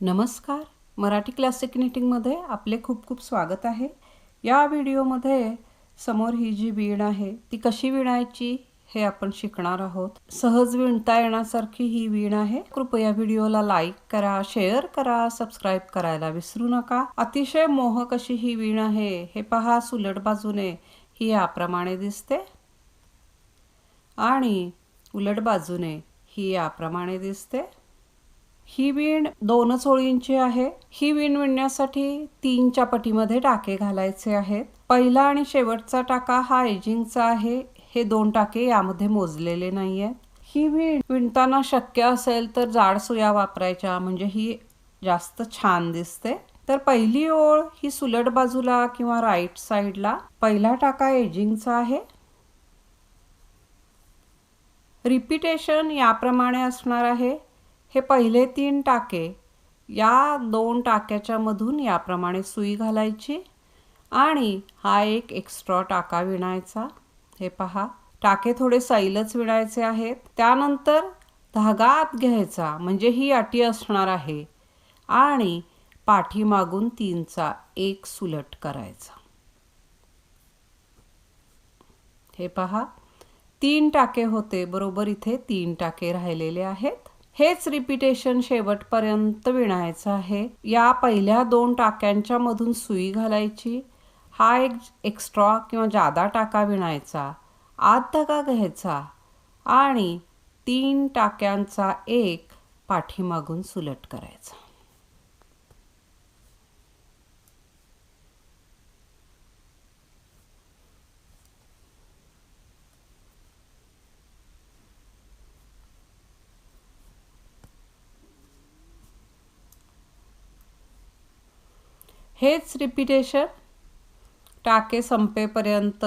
नमस्कार. मराठी क्लासिक निटिंगमध्ये आपले खूप खूप स्वागत आहे. या व्हिडिओमध्ये समोर ही जी वीण आहे ती कशी विणायची हे आपण शिकणार आहोत. सहज विणता येण्यासारखी ही वीण आहे. कृपया व्हिडिओला लाईक करा शेअर करा सबस्क्राईब करायला विसरू नका. अतिशय मोहक अशी ही वीण आहे. हे पहा सुलट बाजूने ही याप्रमाणे दिसते. आणि उलट बाजूने ही याप्रमाणे दिसते. ही विण दोनच ओळींची आहे. ही विण विणण्यासाठी तीनच्या पटीमध्ये टाके घालायचे आहेत. पहिला आणि शेवटचा टाका हा एजिंगचा आहे. हे दोन टाके यामध्ये मोजलेले नाही आहेत ही विण विणताना शक्य असेल तर जाड सुया वापरायच्या म्हणजे ही जास्त छान दिसते. तर पहिली ओळ ही सुलट बाजूला किंवा राईट साईडला. पहिला टाका एजिंगचा आहे. रिपिटेशन याप्रमाणे असणार आहे. हे पहिले तीन टाके या दोन टाक्याच्या मधून याप्रमाणे सुई घालायची आणि हा एक एक्स्ट्रा टाका विणायचा. हे पहा टाके थोडे सैलच विणायचे आहेत. त्यानंतर धागा आत घ्यायचा म्हणजे ही अटी असणार आहे आणि पाठीमागून तीनचा एक सुलट करायचा. हे पहा तीन टाके होते. बरोबर इथे तीन टाके राहिलेले आहेत. हेच रिपिटेशन शेवटपर्यंत विणायचं आहे. या पहिल्या दोन टाक्यांच्या मधून सुई घालायची. हा एक एक्स्ट्रा किंवा जादा टाका विणायचा. आत धका घ्यायचा. आणि तीन टाक्यांचा एक पाठीमागून सुलट करायचा. हेच रिपिटेशन टाके संपेपर्यंत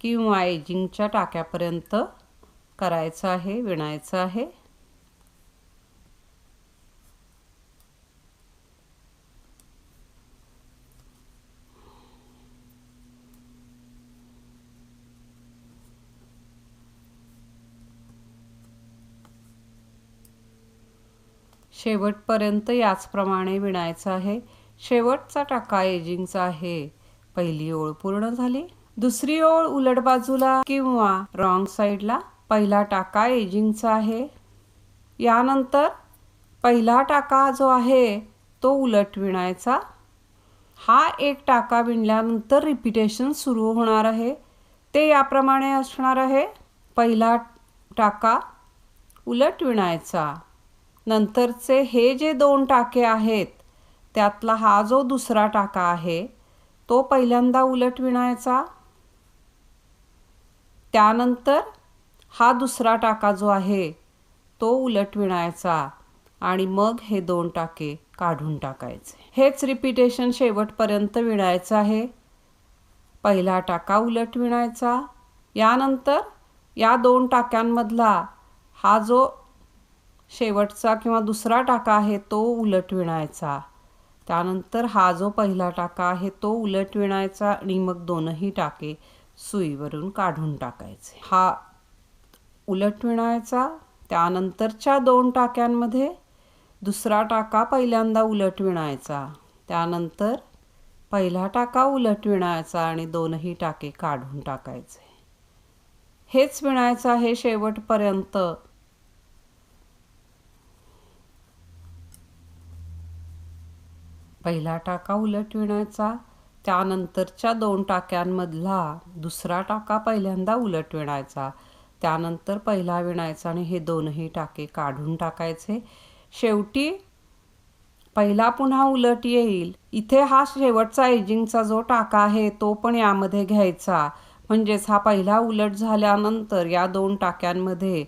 किंवा एजिंगच्या टाक्यापर्यंत करायचं आहे विणायचं आहे. शेवटपर्यंत याचप्रमाणे विणायचं आहे. शेवटचा टाका एजिंगचा आहे. पहिली ओळ पूर्ण झाली. दुसरी ओळ उलट बाजूला किंवा रॉंग साईडला पहिला टाका एजिंगचा आहे. यानंतर पहिला टाका जो आहे तो उलट विणायचा. हा एक टाका विणल्यानंतर रिपिटेशन सुरू होणार आहे. ते याप्रमाणे असणार आहे. पहिला टाका उलट विणायचा. नंतरचे हे जे दोन टाके आहेत त्यातला हा जो दुसरा टाका आहे तो पहिल्यांदा उलट विणायचा. त्यानंतर हा दुसरा टाका जो आहे तो उलट विणायचा आणि मग हे दोन टाके काढून टाकायचे. हेच रिपिटेशन शेवटपर्यंत विणायचं आहे. पहिला टाका उलट विणायचा. यानंतर या दोन टाक्यांमधला हा जो शेवटचा किंवा दुसरा टाका आहे तो उलट विणायचा. त्यानंतर हा जो पहिला टाका आहे तो उलट विणायचा आणि मग दोनही टाके सुईवरून काढून टाकायचे. हा उलट विणायचा त्यानंतरच्या दोन टाक्यांमध्ये दुसरा टाका पहिल्यांदा उलट विणायचा त्यानंतर पहिला टाका उलट विणायचा आणि दोनही टाके काढून टाकायचे. हेच विणायचं आहे शेवटपर्यंत. पहिला टाका उलट विणायचा त्यानंतरच्या दोन टाक्यांमधला दुसरा टाका पहिल्यांदा उलट विणायचा त्यानंतर पहिला विणायचा आणि हे दोनही टाके काढून टाकायचे. शेवटी पहिला पुन्हा उलट येईल. इथे हा शेवटचा एजिंगचा जो टाका आहे तो पण यामध्ये घ्यायचा. म्हणजेच हा पहिला उलट झाल्यानंतर या दोन टाक्यांमध्ये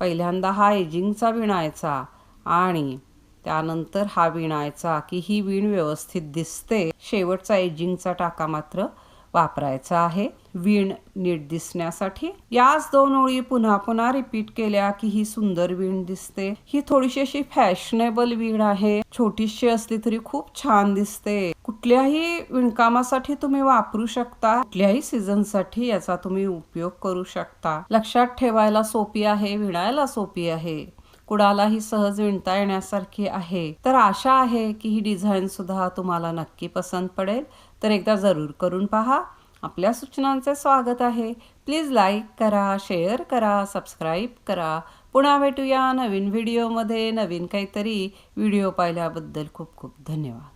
पहिल्यांदा हा एजिंगचा विणायचा आणि त्यानंतर हा विणायचा की ही वीण व्यवस्थित दिसते. शेवटचा एजिंगचा टाका मात्र वापरायचा आहे. वीण नीट दिसण्यासाठी. याच दोन ओळी पुन्हा पुन्हा रिपीट केल्या की ही सुंदर वीण दिसते. ही थोडीशी अशी फॅशनेबल वीण आहे. छोटीशी असली तरी खूप छान दिसते. कुठल्याही विणकामासाठी तुम्ही वापरू शकता. कुठल्याही सीझनसाठी याचा तुम्ही उपयोग करू शकता. लक्षात ठेवायला सोपी आहे विणायला सोपी आहे. कुणालाही सहज विणता येण्यासारखी आहे. तर आशा आहे की ही डिझाईन सुद्धा तुम्हाला नक्की पसंत पडेल. तर एकदा जरूर करून पहा. आपल्या सूचनांचे स्वागत आहे. प्लीज लाईक करा शेअर करा सबस्क्राईब करा. पुन्हा भेटूया नवीन व्हिडिओमध्ये नवीन काहीतरी व्हिडिओ पाहिल्याबद्दल खूप खूप धन्यवाद.